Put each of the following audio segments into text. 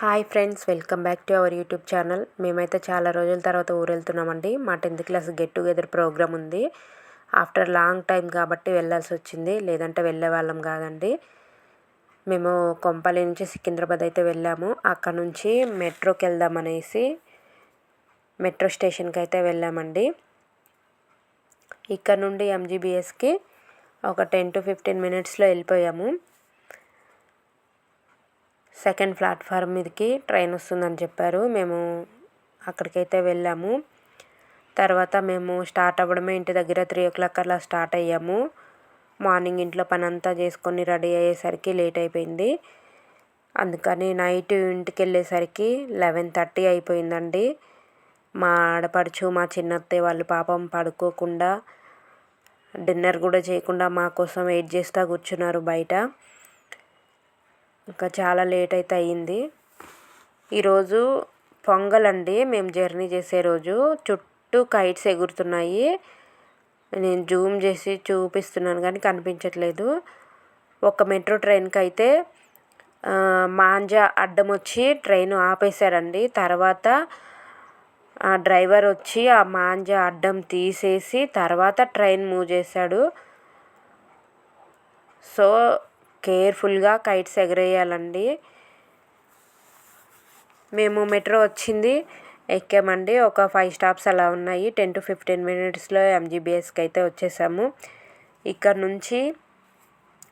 Hi friends welcome back to our YouTube channel. మేమైతే చాలా రోజుల తర్వాత ఊరు వెళ్తున్నామండి మా tenth class get together programme ఉంది. ఆఫ్టర్ లాంగ్ టైం కాబట్టి వెళ్ళాల్సి వచ్చింది. లేదంటే వెళ్ళే వాళ్ళం కాదండి. మేము కొంపల్లి నుంచి సికింద్రాబాద్ అయితే వెళ్ళాము. అక్కడ నుంచి మెట్రోకి వెళ్దాం అనేసి మెట్రో స్టేషన్కి అయితే వెళ్ళామండి. ఇక్కడ నుండి ఎంజీబీఎస్కి ఒక టెన్ టు ఫిఫ్టీన్ మినిట్స్లో వెళ్ళిపోయాము. సెకండ్ ప్లాట్ఫామ్ మీదకి ట్రైన్ వస్తుందని చెప్పారు. మేము అక్కడికైతే వెళ్ళాము. తర్వాత మేము స్టార్ట్ అవ్వడమే ఇంటి దగ్గర త్రీ ఓ క్లాక్ అలా స్టార్ట్ అయ్యాము. మార్నింగ్ ఇంట్లో పని అంతా చేసుకొని రెడీ అయ్యేసరికి లేట్ అయిపోయింది. అందుకని నైట్ ఇంటికి వెళ్ళేసరికి లెవెన్ థర్టీ అయిపోయిందండి. మా ఆడపడుచు మా చిన్నత్తయ్య వాళ్ళు పాపం పడుకోకుండా డిన్నర్ కూడా చేయకుండా మా కోసం వెయిట్ చేస్తూ కూర్చున్నారు బయట. ఇంకా చాలా లేట్ అయితే అయ్యింది. ఈరోజు పొంగల్ అండి మేము జర్నీ చేసే రోజు చుట్టూ కైట్స్ ఎగురుతున్నాయి. నేను జూమ్ చేసి చూపిస్తున్నాను కానీ కనిపించట్లేదు. ఒక మెట్రో ట్రైన్కి అయితే మాంజా అడ్డం వచ్చి ట్రైన్ ఆపేశారండి. తర్వాత ఆ డ్రైవర్ వచ్చి ఆ మాంజా అడ్డం తీసేసి తర్వాత ట్రైన్ మూవ్ చేశాడు. సో కేర్ఫుల్గా కైట్స్ ఎగరేయాలండి. మేము మెట్రో వచ్చింది ఎక్కామండి. ఒక ఫైవ్ స్టాప్స్ అలా ఉన్నాయి. టెన్ టు ఫిఫ్టీన్ మినిట్స్లో ఎంజీబీఎస్కి అయితే వచ్చేసాము. ఇక్కడ నుంచి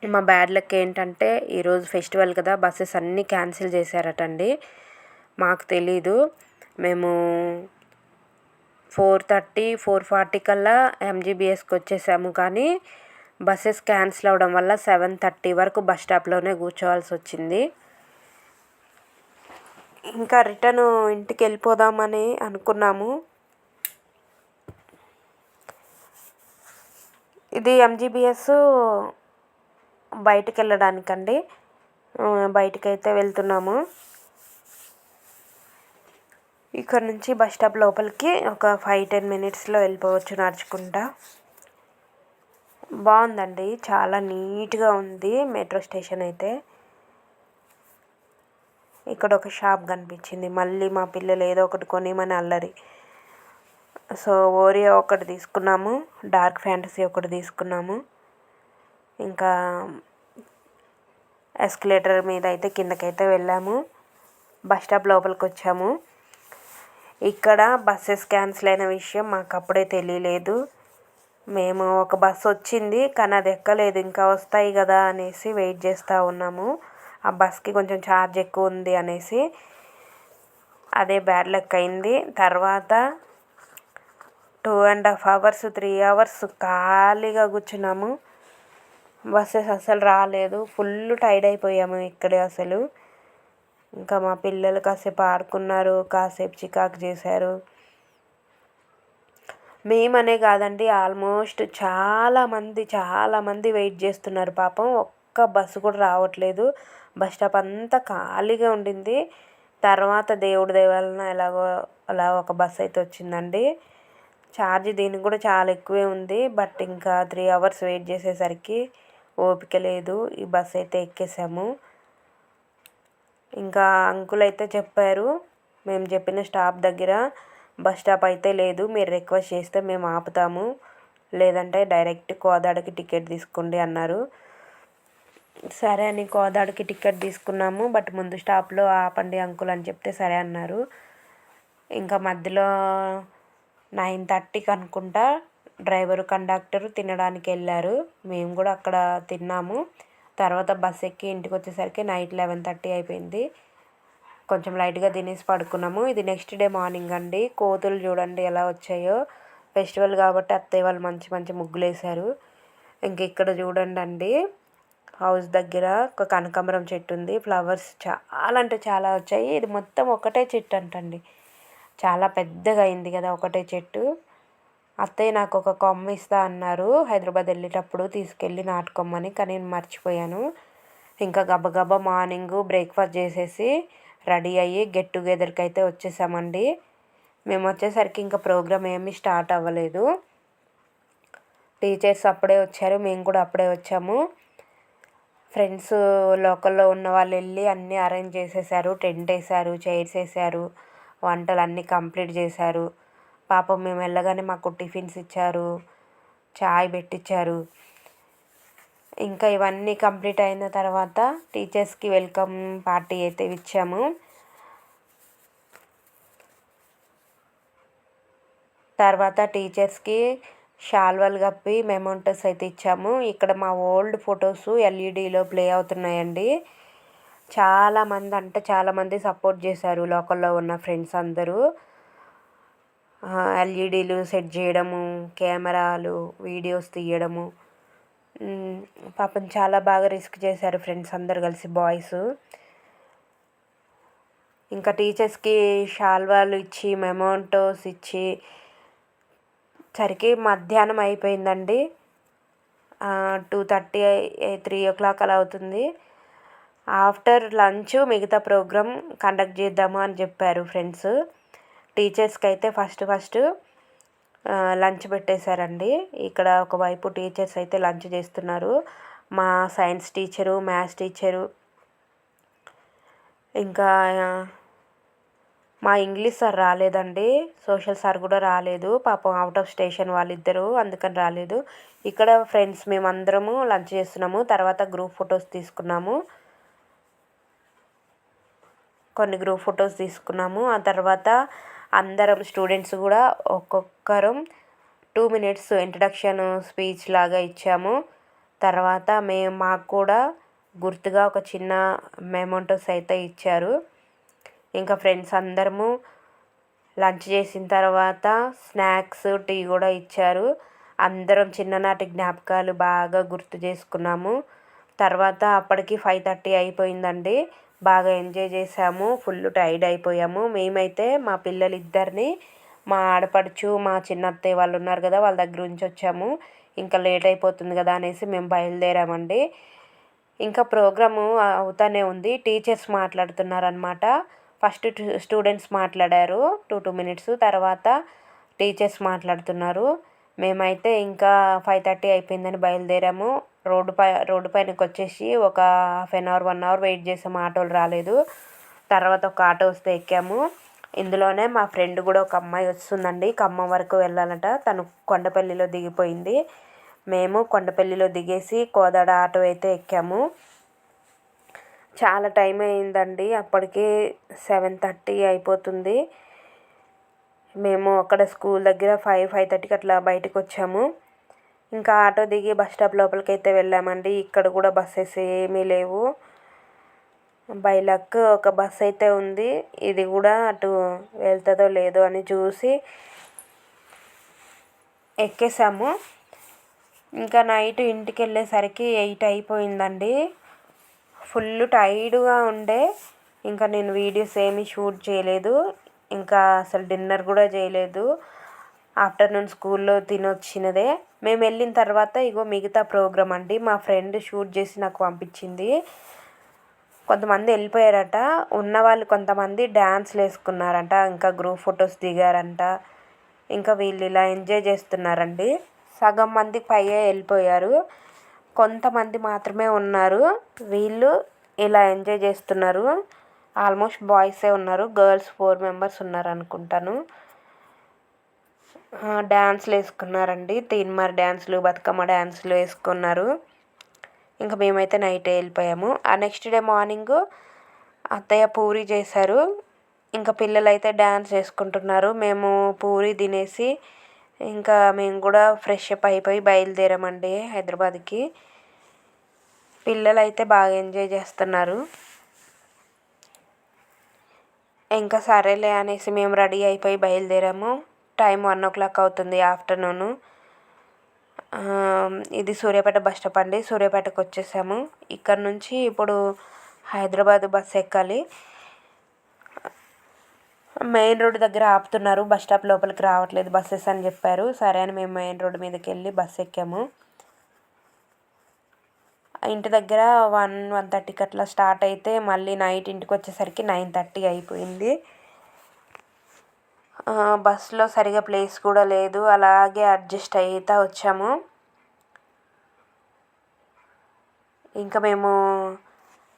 మా బ్యాడ్ లక్ ఏంటంటే ఈరోజు ఫెస్టివల్ కదా బస్సెస్ అన్నీ క్యాన్సిల్ చేశారటండి. మాకు తెలీదు. మేము ఫోర్ థర్టీ ఫోర్ ఫార్టీ కల్లా ఎంజీబీఎస్కి వచ్చేసాము. కానీ బస్సెస్ క్యాన్సిల్ అవ్వడం వల్ల సెవెన్ థర్టీ వరకు బస్ స్టాప్లోనే కూర్చోవాల్సి వచ్చింది ఇంకా రిటర్న్ ఇంటికి వెళ్ళిపోదామని అనుకున్నాము. ఇది ఎంజీబీఎస్ బయటికి వెళ్ళడానికండి బయటకైతే వెళ్తున్నాము. ఇక్కడ నుంచి బస్ స్టాప్ లోపలికి ఒక ఫైవ్ టెన్ మినిట్స్లో వెళ్ళిపోవచ్చు నడుచుకుంటా. బాగుందండి. చాలా నీట్గా ఉంది. మెట్రో స్టేషన్ అయితే. ఇక్కడ ఒక షాప్ కనిపించింది. మళ్ళీ మా పిల్లలు ఏదో ఒకటి కొనిమని అల్లరి. సో ఓరియో ఒకటి తీసుకున్నాము. డార్క్ ఫ్యాంటసీ ఒకటి తీసుకున్నాము. ఇంకా ఎస్కలేటర్ మీద అయితే కిందకైతే వెళ్ళాము. బస్ స్టాప్ లోపలికి వచ్చాము. ఇక్కడ బస్సెస్ క్యాన్సిల్ అయిన విషయం మాకు అప్పుడే తెలియలేదు. మేము ఒక బస్సు వచ్చింది కానీ అది ఎక్కలేదు ఇంకా వస్తాయి కదా అనేసి వెయిట్ చేస్తూ ఉన్నాము. ఆ బస్కి కొంచెం ఛార్జ్ ఎక్కువ ఉంది అనేసి అదే బ్యాడ్ లక్ అయింది. తర్వాత two and half hours three hours ఖాళీగా కూర్చున్నాము. బస్సెస్ అసలు రాలేదు. ఫుల్ టైర్డ్ అయిపోయాము ఇక్కడే అసలు. ఇంకా మా పిల్లలు కాసేపు ఆడుకున్నారు కాసేపు చికాకు చేశారు. మేమనే కాదండి ఆల్మోస్ట్ చాలామంది చాలామంది వెయిట్ చేస్తున్నారు. పాపం ఒక్క బస్సు కూడా రావట్లేదు. బస్ స్టాప్ అంతా ఖాళీగా ఉండింది. తర్వాత దేవుడి దయ ఎలాగో అలా ఒక బస్సు అయితే వచ్చిందండి. ఛార్జ్ దీనికి కూడా చాలా ఎక్కువే ఉంది. బట్ ఇంకా త్రీ అవర్స్ వెయిట్ చేసేసరికి ఓపిక లేదు. ఈ బస్ అయితే ఎక్కేసాము. ఇంకా అంకుల్ అయితే చెప్పారు మేము చెప్పిన స్టాప్ దగ్గర బస్ స్టాప్ అయితే లేదు. మీరు రిక్వెస్ట్ చేస్తే మేము ఆపుతాము. లేదంటే డైరెక్ట్ కోదాడకి టికెట్ తీసుకోండి అన్నారు. సరే అని కోదాడకి టికెట్ తీసుకున్నాము. బట్ ముందు స్టాప్లో ఆపండి అంకుల్ అని చెప్తే సరే అన్నారు. ఇంకా మధ్యలో నైన్ థర్టీకి అనుకుంటా డ్రైవరు కండక్టర్ తినడానికి వెళ్ళారు. మేము కూడా అక్కడ తిన్నాము. తర్వాత బస్ ఎక్కి ఇంటికి వచ్చేసరికి నైట్ లెవెన్ థర్టీ అయిపోయింది. కొంచెం లైట్గా తినేసి పడుకున్నాము. ఇది నెక్స్ట్ డే మార్నింగ్ అండి. కోతులు చూడండి ఎలా వచ్చాయో. ఫెస్టివల్ కాబట్టి అత్తయ్య వాళ్ళు మంచి మంచి ముగ్గులు వేశారు ఇంక ఇక్కడ చూడండి అండి. హౌస్ దగ్గర ఒక కనకాంబరం చెట్టు ఉంది. ఫ్లవర్స్ చాలా అంటే చాలా వచ్చాయి. ఇది మొత్తం ఒకటే చెట్టు అంటండి. చాలా పెద్దగా అయింది కదా ఒకటే చెట్టు. అత్తయ్య నాకు ఒక కొమ్మ ఇస్తా అన్నారు. హైదరాబాద్ వెళ్ళేటప్పుడు తీసుకెళ్ళి నాటుకోమని కానీ నేను మర్చిపోయాను. ఇంకా గబగబా మార్నింగ్ బ్రేక్ఫాస్ట్ చేసేసి రెడీ అయ్యి గెట్ టుగెదర్కి అయితే వచ్చేసామండి. మేము వచ్చేసరికి ఇంకా ప్రోగ్రామ్ ఏమీ స్టార్ట్ అవ్వలేదు. టీచర్స్ అప్పుడే వచ్చారు మేము కూడా అప్పుడే వచ్చాము. ఫ్రెండ్స్ లోకల్లో ఉన్న వాళ్ళు వెళ్ళి అన్నీ అరేంజ్ చేసేసారు టెంట్ వేసారు చైర్స్ వేసారు వంటలు అన్నీ కంప్లీట్ చేశారు. పాపం మేము వెళ్ళగానే మాకు టిఫిన్స్ ఇచ్చారు చాయ్ పెట్టించారు ఇంకా ఇవన్నీ కంప్లీట్ అయిన తర్వాత టీచర్స్కి వెల్కమ్ పార్టీ అయితే ఇచ్చాము. తర్వాత టీచర్స్కి షాల్వాలు కప్పి మెమోంటస్ అయితే ఇచ్చాము. ఇక్కడ మా ఓల్డ్ ఫొటోస్ ఎల్ఈడిలో ప్లే అవుతున్నాయండి. చాలామంది అంటే చాలామంది సపోర్ట్ చేశారు లోకల్లో ఉన్న ఫ్రెండ్స్ అందరూ. ఎల్ఈడీలు సెట్ చేయడము కెమెరాలు వీడియోస్ తీయడము. పాపం చాలా బాగా రిస్క్ చేశారు ఫ్రెండ్స్ అందరు కలిసి బాయ్స్. ఇంకా టీచర్స్కి షాల్వాలు ఇచ్చి మెమోంటోస్ ఇచ్చి సరికి మధ్యాహ్నం అయిపోయిందండి. Two thirty three o'clock అలా అవుతుంది. ఆఫ్టర్ లంచ్ మిగతా ప్రోగ్రామ్ కండక్ట్ చేద్దాము అని చెప్పారు ఫ్రెండ్స్. టీచర్స్కి అయితే ఫస్ట్ ఫస్ట్ లంచ్ పెట్టేశారండి. ఇక్కడ ఒకవైపు టీచర్స్ అయితే లంచ్ చేస్తున్నారు. మా సైన్స్ టీచరు మ్యాథ్స్ టీచరు. ఇంకా మా ఇంగ్లీష్ సార్ రాలేదండి. సోషల్ సార్ కూడా రాలేదు. పాపం అవుట్ ఆఫ్ స్టేషన్ వాళ్ళిద్దరూ అందుకని రాలేదు. ఇక్కడ ఫ్రెండ్స్ మేమందరము లంచ్ చేస్తున్నాము. తర్వాత గ్రూప్ ఫొటోస్ తీసుకున్నాము. కొన్ని గ్రూప్ ఫొటోస్ తీసుకున్నాము. ఆ తర్వాత అందరం స్టూడెంట్స్ కూడా ఒక్కొక్కరం టూ మినిట్స్ ఇంట్రడక్షన్ స్పీచ్ లాగా ఇచ్చాము. తర్వాత మేము మాకు కూడా గుర్తుగా ఒక చిన్న మెమోంటోస్ అయితే ఇచ్చారు. ఇంకా ఫ్రెండ్స్ అందరము లంచ్ చేసిన తర్వాత స్నాక్స్ టీ కూడా ఇచ్చారు. అందరం చిన్ననాటి జ్ఞాపకాలు బాగా గుర్తు చేసుకున్నాము. తర్వాత అప్పటికి ఫైవ్ థర్టీ అయిపోయిందండి. బాగా ఎంజాయ్ చేసాము ఫుల్ టైర్డ్ అయిపోయాము. మేమైతే మా పిల్లలు ఇద్దరిని మా ఆడపడుచు మా చిన్న అత్తయ్య వాళ్ళు ఉన్నారు కదా వాళ్ళ దగ్గర నుంచి వచ్చాము. ఇంకా లేట్ అయిపోతుంది కదా అనేసి మేము బయలుదేరామండి. ఇంకా ప్రోగ్రాము అవుతానే ఉంది. టీచర్స్ మాట్లాడుతున్నారు అనమాట ఫస్ట్ స్టూడెంట్స్ మాట్లాడారు టూ టూ మినిట్స్. తర్వాత టీచర్స్ మాట్లాడుతున్నారు. మేమైతే ఇంకా ఫైవ్ థర్టీ అయిపోయిందని బయలుదేరాము. రోడ్డు పై రోడ్డు పైనకి వచ్చేసి ఒక half an hour one hour wait చేసాము. ఆటోలు రాలేదు. తర్వాత ఒక ఆటో వస్తే ఎక్కాము. ఇందులోనే మా ఫ్రెండ్ కూడా ఒక అమ్మాయి వస్తుందండి. ఖమ్మం వరకు వెళ్ళాలట. తను కొండపల్లిలో దిగిపోయింది. మేము కొండపల్లిలో దిగేసి కోదాడ ఆటో అయితే ఎక్కాము. చాలా టైం అయిందండి. అప్పటికి సెవెన్ థర్టీ అయిపోతుంది. మేము అక్కడ స్కూల్ దగ్గర ఫైవ్ ఫైవ్ థర్టీకి అట్లా బయటకు వచ్చాము. ఇంకా ఆటో దిగి బస్ స్టాప్ లోపలికి అయితే వెళ్ళామండి. ఇక్కడ కూడా బస్సెస్ ఏమీ లేవు. బై లక్ ఒక బస్ అయితే ఉంది. ఇది కూడా అటు వెళ్తుందో లేదో అని చూసి ఎక్కేసాము. ఇంకా నైట్ ఇంటికి వెళ్ళేసరికి ఎయిట్ అయిపోయిందండి. ఫుల్ టైర్డ్గా ఉండే. ఇంకా నేను వీడియోస్ ఏమీ షూట్ చేయలేదు. ఇంకా అసలు డిన్నర్ కూడా చేయలేదు. ఆఫ్టర్నూన్ స్కూల్లో తినొచ్చినదే. మేము వెళ్ళిన తర్వాత ఇగో మిగతా ప్రోగ్రామ్ అండి. మా ఫ్రెండ్ షూట్ చేసి నాకు పంపించింది. కొంతమంది వెళ్ళిపోయారట. ఉన్నవాళ్ళు కొంతమంది డ్యాన్స్లు వేసుకున్నారంట. ఇంకా గ్రూప్ ఫొటోస్ దిగారంట. ఇంకా వీళ్ళు ఇలా ఎంజాయ్ చేస్తున్నారండి. సగం మంది పైగా వెళ్ళిపోయారు. కొంతమంది మాత్రమే ఉన్నారు. వీళ్ళు ఇలా ఎంజాయ్ చేస్తున్నారు. ఆల్మోస్ట్ బాయ్సే ఉన్నారు గర్ల్స్ ఫోర్ మెంబర్స్ ఉన్నారు అనుకుంటాను డ్యాన్స్లు వేసుకున్నారండి. తీన్మార్ డ్యాన్స్లు బతుకమ్మ డ్యాన్స్లు వేసుకున్నారు. ఇంకా మేమైతే నైట్ వెళ్ళిపోయాము. ఆ నెక్స్ట్ డే మార్నింగ్ అత్తయ్య పూరి చేశారు. ఇంకా పిల్లలు అయితే డ్యాన్స్ చేసుకుంటున్నారు మేము పూరి తినేసి ఇంకా మేము కూడా ఫ్రెష్ అప్ అయిపోయి బయలుదేరామండి హైదరాబాద్కి. పిల్లలు అయితే బాగా ఎంజాయ్ చేస్తున్నారు. ఇంకా సరేలే అనేసి మేము రెడీ అయిపోయి బయలుదేరాము. టైం వన్ ఓ క్లాక్ అవుతుంది ఆఫ్టర్నూను. ఇది సూర్యాపేట బస్ స్టాప్ అండి. సూర్యాపేటకు వచ్చేసాము. ఇక్కడ నుంచి ఇప్పుడు హైదరాబాద్ బస్ ఎక్కాలి. మెయిన్ రోడ్ దగ్గర ఆపుతున్నారు. బస్ స్టాప్ లోపలికి రావట్లేదు బస్సెస్ అని చెప్పారు. సరే అని మేము మెయిన్ రోడ్ మీదకి వెళ్ళి బస్ ఎక్కాము. ఇంటి దగ్గర వన్ వన్ థర్టీకి అట్లా స్టార్ట్ అయితే మళ్ళీ నైట్ ఇంటికి వచ్చేసరికి నైన్ థర్టీ అయిపోయింది. బస్సులో సరిగా ప్లేస్ కూడా లేదు. అలాగే అడ్జస్ట్ అవుతూ వచ్చాము. ఇంకా మేము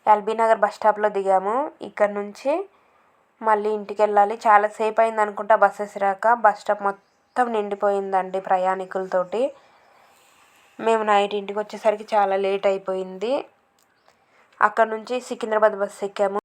ఎల్బీ నగర్ బస్ స్టాప్లో దిగాము. ఇక్కడ నుంచి మళ్ళీ ఇంటికి వెళ్ళాలి. చాలా సేపు అయింది అనుకుంటా బస్సెస్ రాక బస్ స్టాప్ మొత్తం నిండిపోయిందండి ప్రయాణికులతోటి. మేము నైట్ ఇంటికి వచ్చేసరికి చాలా లేట్ అయిపోయింది. అక్కడ నుంచి సికింద్రాబాద్ బస్సు ఎక్కాము.